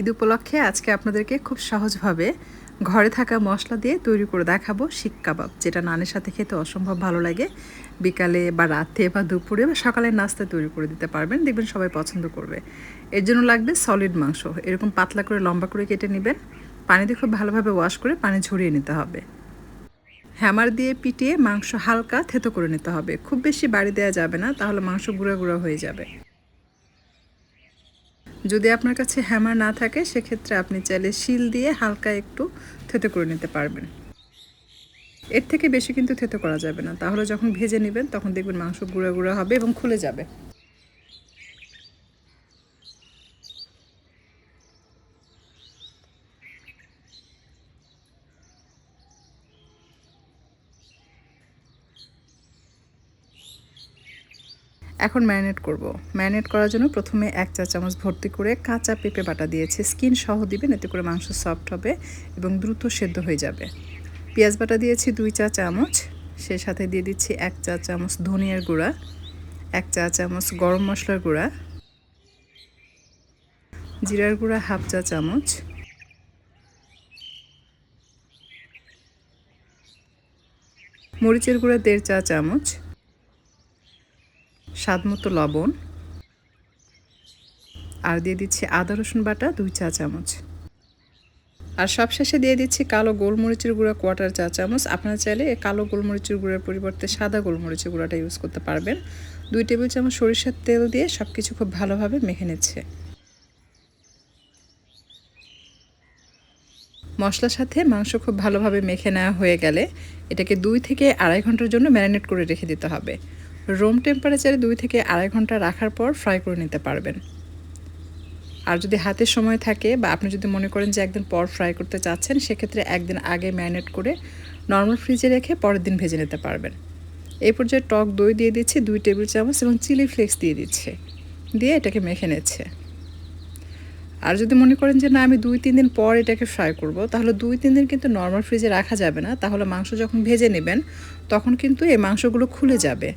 ঈদ উপলক্ষে আজকে আপনাদেরকে খুব সহজভাবে ঘরে থাকা মশলা দিয়ে তৈরি করে দেখাবো শিক কাবাব, যেটা নানের সাথে খেতে অসম্ভব ভালো লাগে। বিকালে বা রাতে বা দুপুরে বা সকালের নাস্তা তৈরি করে দিতে পারবেন, দেখবেন সবাই পছন্দ করবে। এর জন্য লাগবে সলিড মাংস, এরকম পাতলা করে লম্বা করে কেটে নেবেন। পানি দিয়ে খুব ভালোভাবে ওয়াশ করে পানি ঝরিয়ে নিতে হবে। হ্যামার দিয়ে পিটিয়ে মাংস হালকা থেতো করে নিতে হবে। খুব বেশি বাড়ি দেওয়া যাবে না, তাহলে মাংস গুঁড়া গুঁড়া হয়ে যাবে। যদি আপনার কাছে হ্যামার না থাকে, সেক্ষেত্রে আপনি চাইলে শিল দিয়ে হালকা একটু থেতো করে নিতে পারবেন। এর থেকে বেশি কিন্তু থেতো করা যাবে না। তাহলে যখন ভেজে নেবেন, তখন দেখবেন মাংস গুঁড়া গুঁড়া হবে এবং খুলে যাবে। এখন ম্যারিনেট করব। ম্যারিনেট করার জন্য প্রথমে এক চা চামচ ভর্তি করে কাঁচা পেঁপে বাটা দিয়েছি। স্কিন সহ দিবেন, এতে করে মাংস সফট হবে এবং দ্রুত সেদ্ধ হয়ে যাবে। পেঁয়াজ বাটা দিয়েছি দুই চা চামচ। সে সাথে দিয়ে দিচ্ছি এক চা চামচ ধনিয়ার গুঁড়া, এক চা চামচ গরম মশলার গুঁড়া, জিরার গুঁড়া হাফ চা চামচ, মরিচের গুঁড়া দেড় চা চামচ স্বাদ মতো লবণ। আর দিয়ে দিচ্ছি আদা, রসুন বাটা, দুই চা চামচ। আর সবশেষে দিয়ে দিচ্ছি কালো গোলমরিচের গুঁড়া কোয়াটার চা চামচ। আপনারা চাইলে কালো গোলমরিচের গুঁড়ার পরিবর্তে সাদা গোলমরিচের গুঁড়াটা ইউজ করতে পারবেন। দুই টেবিল চামচ সরিষার তেল দিয়ে সব কিছু খুব ভালোভাবে মেখে নিচ্ছে। মশলার সাথে মাংস খুব ভালোভাবে মেখে নেওয়া হয়ে গেলে এটাকে দুই থেকে আড়াই ঘণ্টার জন্য ম্যারিনেট করে রেখে দিতে হবে। রুম টেম্পারেচারে দুই থেকে আড়াই ঘণ্টা রাখার পর ফ্রাই করে নিতে পারবেন। আর যদি হাতে সময় থাকে বা আপনি যদি মনে করেন যে একদিন পর ফ্রাই করতে চাচ্ছেন, সেক্ষেত্রে একদিন আগে ম্যারিনেট করে নর্মাল ফ্রিজে রেখে পরের দিন ভেজে নিতে পারবেন। এই পর্যায়ে টক দই দিয়ে দিচ্ছি, দুই টেবিল চামচ এবং চিলি ফ্লেক্স দিয়ে দিচ্ছে। দিয়ে এটাকে মেখে নিচ্ছে। আর যদি মনে করেন যে না, আমি দুই, তিন দিন পর এটাকে ফ্রাই করব, তাহলে দুই, তিন দিন কিন্তু নর্মাল ফ্রিজে রাখা যাবে না। তাহলে মাংস যখন ভেজে নেবেন, তখন কিন্তু এই মাংসগুলো খুলে যাবে।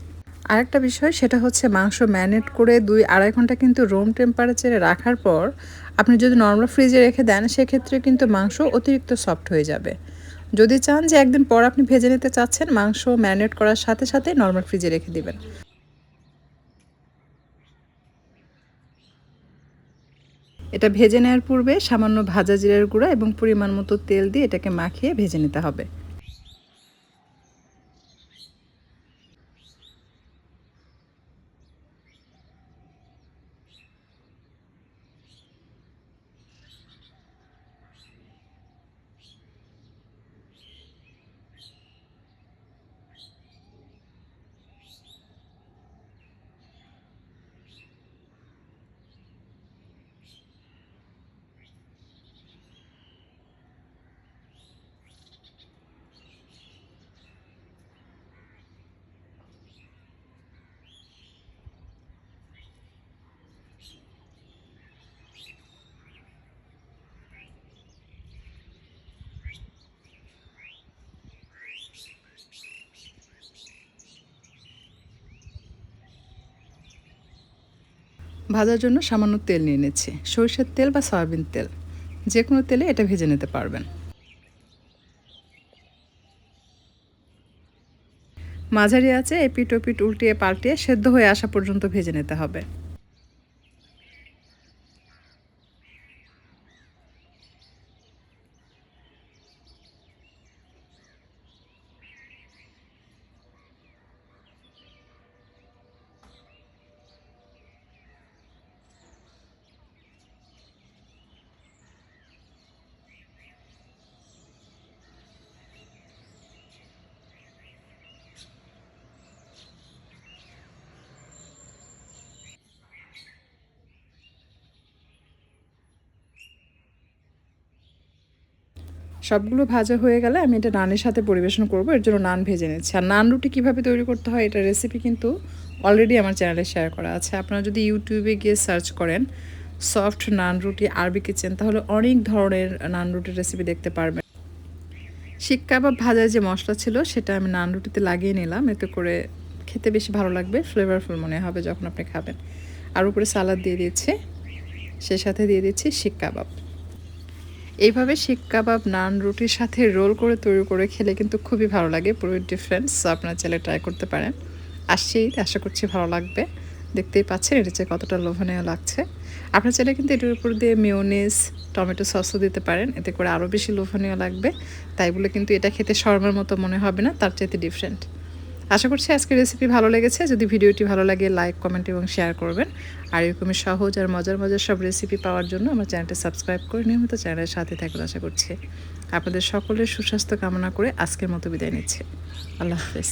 আরেকটা বিষয়, সেটা হচ্ছে মাংস ম্যারিনেট করে দুই আড়াই ঘণ্টা কিন্তু রুম টেম্পারেচারে রাখার পর আপনি যদি নর্মাল ফ্রিজে রেখে দেন সেক্ষেত্রে কিন্তু মাংস অতিরিক্ত সফট হয়ে যাবে। যদি চান যে একদিন পর আপনি ভেজে নিতে চাচ্ছেন, মাংস ম্যারিনেট করার সাথে সাথে নর্মাল ফ্রিজে রেখে দিবেন। এটা ভেজে নেওয়ার পূর্বে সামান্য ভাজা জিরার গুঁড়া এবং পরিমাণ মতো তেল দিয়ে এটাকে মাখিয়ে ভেজে নিতে হবে। ভাজার জন্য সামান্য তেল নিয়ে নিচ্ছি। সরিষার তেল বা সয়াবিন তেল। যে কোনো তেলে এটা ভেজে নিতে পারবেন। মাঝারি আছে এপিট ওপিট উল্টিয়ে পাল্টিয়ে সেদ্ধ হয়ে আসা পর্যন্ত ভেজে নিতে হবে। সবগুলো ভাজা হয়ে গেলে আমি এটা নানের সাথে পরিবেশন করব, এর জন্য নান ভেজে নিচ্ছি। আর নান রুটি কীভাবে তৈরি করতে হয় এটা রেসিপি কিন্তু অলরেডি আমার চ্যানেলে শেয়ার করা আছে। আপনারা যদি ইউটিউবে গিয়ে সার্চ করেন সফট নান রুটি আরবি কিচেন তাহলে অনেক ধরনের নান রুটির রেসিপি দেখতে পারবেন। শিক কাবাব ভাজার যে মশলা ছিল, সেটা আমি নান রুটিতে লাগিয়ে নিলাম। এতে করে খেতে বেশি ভালো লাগবে ফ্লেভারফুল মনে হবে যখন আপনি খাবেন। আর উপরে সালাদ দিয়ে দিচ্ছি সে সাথে দিয়ে দিচ্ছি শিক কাবাব। এইভাবে শিক কাবাব, নান, রুটির সাথে রোল করে তৈরি করে খেলে কিন্তু খুবই ভালো লাগে। পুরো ডিফারেন্স আপনারা চাইলে ট্রাই করতে পারেন। আসছি, আশা করছি ভালো লাগবে। দেখতেই পাচ্ছেন এটা যে কতটা লোভনীয় লাগছে। আপনার চাইলে কিন্তু এটার উপর দিয়ে মিওনিস টমেটো সসও দিতে পারেন। এতে করে আরও বেশি লোভনীয় লাগবে। তাই বলে কিন্তু এটা খেতে শর্মার মতো মনে হবে না, তার চাইতে ডিফারেন্ট আশা করছি আজকের রেসিপি ভালো লেগেছে। যদি ভিডিওটি ভালো লাগে লাইক কমেন্ট এবং শেয়ার করবেন। আর এরকমই সহজ আর মজার মজার সব রেসিপি পাওয়ার জন্য আমার চ্যানেলটা সাবস্ক্রাইব করে নিয়মিত চ্যানেলের সাথে থাকবেন আশা করছি। আপনাদের সকলের সুস্বাস্থ্য কামনা করে আজকের মতো বিদায় নিচ্ছে। আল্লাহ হাফেজ।